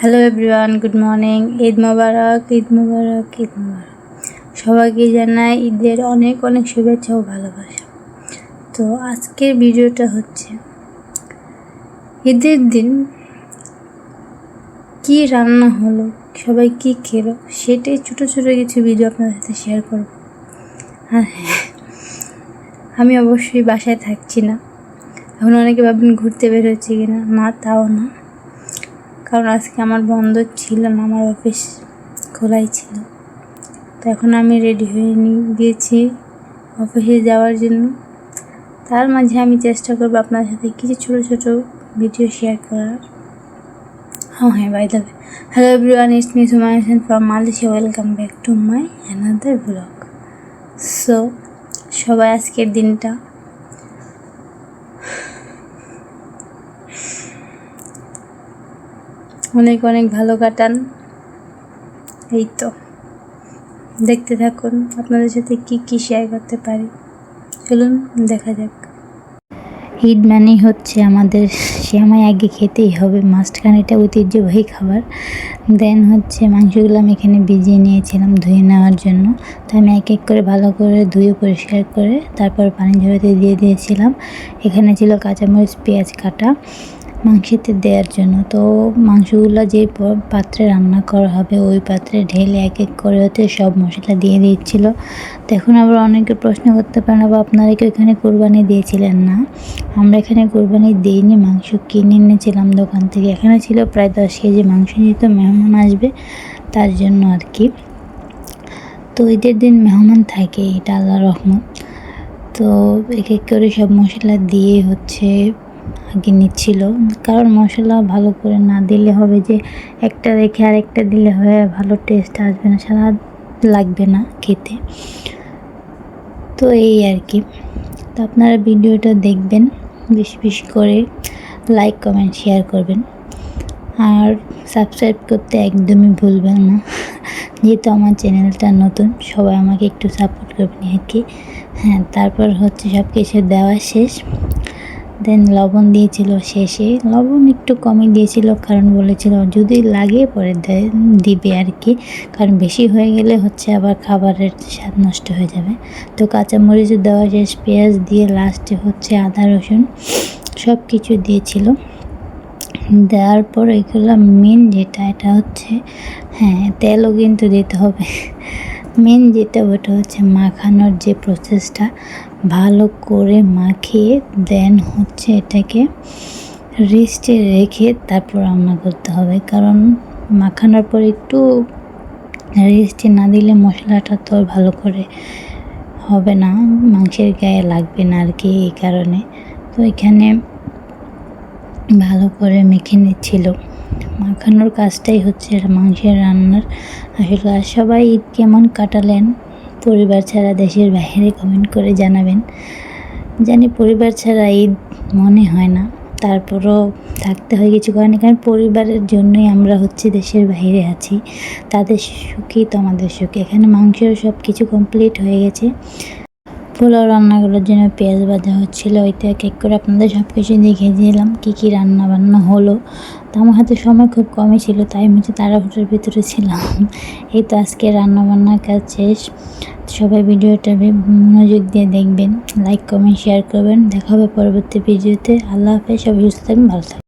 Hello everyone good morning Eid Mubarak Eid Mubarak Eid Mubarak সবাইকে জানাই ঈদের অনেক অনেক শুভেচ্ছা ও ভালোবাসা। তো আজকের ভিডিওটা হচ্ছে ঈদের দিন কি রান্না হলো, সবাই কি খেলো, সেটাই ছোটো ছোটো কিছু ভিডিও আপনাদের সাথে শেয়ার করব। আর হ্যাঁ আমি অবশ্যই বাসায় থাকছি না। এখন অনেকে ভাবেন ঘুরতে বেরোচ্ছি কিনা, না, তাও না। কারণ আজকে আমার বন্ধ ছিল না, আমার অফিস খোলাই ছিল। তো এখন আমি রেডি হয়ে নিয়ে গিয়েছি অফিসে যাওয়ার জন্য। তার মাঝে আমি চেষ্টা করব আপনার সাথে কিছু ছোটো ছোটো ভিডিও শেয়ার করার। হ্যাঁ হ্যাঁ by the hello everyone it's me সুমাইসেন from Malaysia welcome back to my another blog so সবাই আজকের দিনটা অনেক অনেক ভালো কাটান। এই তো। দেখতে থাকুন, আপনাদের সাথে কি কি শেয়ার করতে পারি। চলুন, দেখা যাক। ঈদ মানেই হচ্ছে আমাদের শ্যামাই আগে খেতেই হবে মাস্টখান এটা ঐতিহ্যবাহী খাবার। দেন হচ্ছে মাংসগুলো আমি এখানে ভিজিয়ে নিয়েছিলাম ধুয়ে নেওয়ার জন্য। তো আমি এক এক করে ভালো করে ধুয়ে পরিষ্কার করে তারপর পানি ঝরাতে দিয়ে দিয়েছিলাম। এখানে ছিল কাঁচামরিচ, পেঁয়াজ কাটা। মাংসেতে দেওয়ার জন্য। তো মাংসগুলো যে পাত্রে রান্না করা হবে, ওই পাত্রে ঢেলে এক এক করে হতে সব মশলা দিয়ে দিচ্ছিল। তো এখন আবার অনেকে প্রশ্ন করতে পারেন বা আপনারা কি এখানে কোরবানি দিয়েছিলেন না? আমরা এখানে কোরবানি দিইনি, মাংস কিনে এনেছিলাম দোকান থেকে। এখানে ছিল প্রায় দশ কেজি মাংস, যেহেতু মেহমান আসবে, তার জন্য আর কি। তো ঈদের দিন মেহমান থাকে, এটা আল্লাহ রহমত। তো এক এক করে সব মশলা দিয়ে হচ্ছে আগে নিচ্ছিল কারণ মশলা ভালো করে না দিলে হবে যে একটা রেখে আরেকটা দিলে হয়ে ভালো টেস্ট আসবে না, সারা লাগবে না খেতে। তো এই আর কি। তো আপনারা ভিডিওটা দেখবেন, বেশি বেশি করে লাইক কমেন্ট শেয়ার করবেন। আর সাবস্ক্রাইব করতে একদমই ভুলবেন না। যেহেতু আমার চ্যানেলটা নতুন, সবাই আমাকে একটু সাপোর্ট করবেন আর কি। হ্যাঁ তারপর হচ্ছে সব কিছু দেওয়া শেষ। দেন লবণ দিয়েছিল শেষে। লবণ একটু কমই দিয়েছিল, কারণ বলেছিল যদি লাগে পরে দিবে আর কি। কারণ বেশি হয়ে গেলে হচ্ছে আবার খাবারের স্বাদ নষ্ট হয়ে যাবে। তো কাঁচামরিচ দেওয়া শেষ, পেঁয়াজ দিয়ে লাস্টে হচ্ছে আদা, রসুন সব কিছু দিয়েছিল। দেওয়ার পর এগুলো মেন যেটা, এটা হচ্ছে হ্যাঁ তেলও কিন্তু দিতে হবে। মেন যেটা ওটা হচ্ছে মাখানোর যে প্রসেসটা ভালো করে মাখিয়ে দেন হচ্ছে এটাকে রেস্টে রেখে তারপর রান্না করতে হবে। কারণ মাখানোর পর একটু রেস্টে না দিলে মশলাটা তো ভালো করে হবে না, মাংসের গায়ে লাগবে না আর কি এই কারণে। তো এখানে ভালো করে মেখে নিচ্ছিল। মাখানোর কাজটাই হচ্ছে মাংসের রান্নার আসল কাজ। সবাই ঈদ কেমন কাটালেন? পরিবার ছাড়া দেশের বাইরে কমেন্ট করে জানাবেন। জানি পরিবার ছাড়া ঈদ মনে হয় না, তারপরও থাকতে হয় কিছু কারণে, কারণ পরিবারের জন্যই আমরা হচ্ছে দেশের বাইরে আছি। তাদের সুখী তো আমাদের সুখ। এখানে মাংসের সব কিছু কমপ্লিট হয়ে গেছে। পোলাও রান্নাগুলোর জন্য পেঁয়াজ ভাজা হচ্ছিল। ওইতে এক এক করে আপনাদের সব কিছু দেখিয়ে দিলাম, কী কী রান্না বান্না হলো। তো আমার হাতে সময় খুব কমই ছিল, তাই আমি হচ্ছে তাড়াহুড়োর ভিতরে ছিলাম। এই তো আজকে রান্না বান্নার কাজ শেষ। সবাই ভিডিওটা মনোযোগ দিয়ে দেখবেন লাইক কমেন্ট শেয়ার করবেন। দেখা হবে পরবর্তী ভিডিওতে। আল্লাহ হাফেজ, সবাই সুস্থ থাকবেন, ভালো থাকবেন।